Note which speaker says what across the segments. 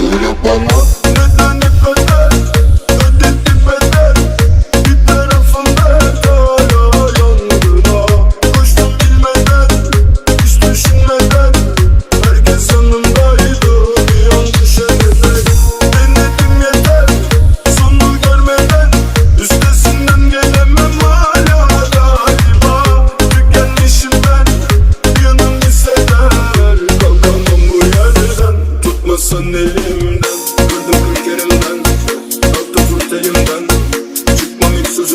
Speaker 1: Söyle bana ne kadar ödedi bedel Bir tarafımda kara yangına Koştum bilmeden, hiç düşünmeden Herkes yanımdaydı bir an düşerek Denedim yeter, sonu görmeden Üstesinden gelemem hala galiba Tükenmişim ben, yanım hisseder Kalkamam bu yerden, tutmasan elini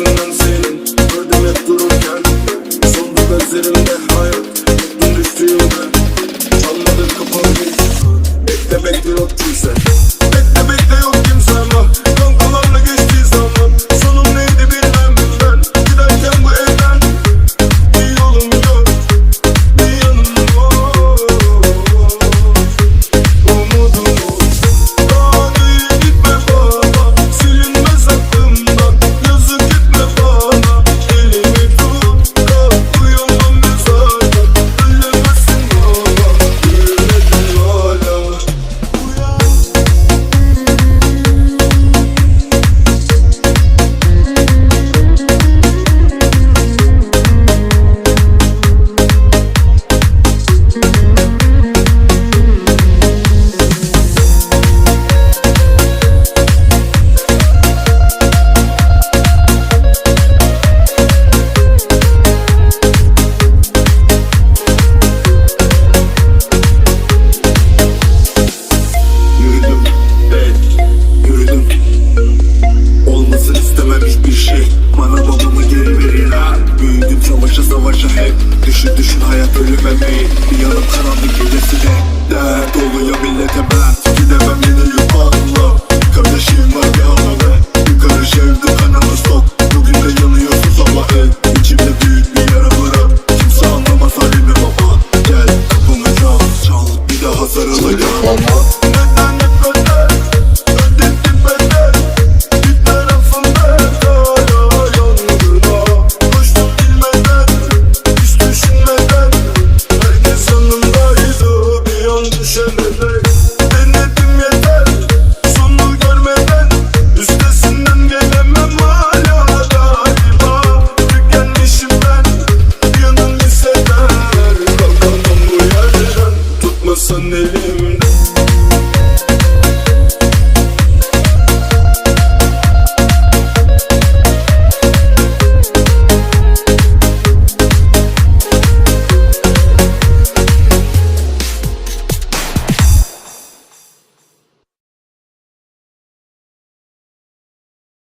Speaker 1: thousand and değil Bir yanım karanlık gecesi de Dert oluyor millete. Ben Gidemem yeni yuvarlı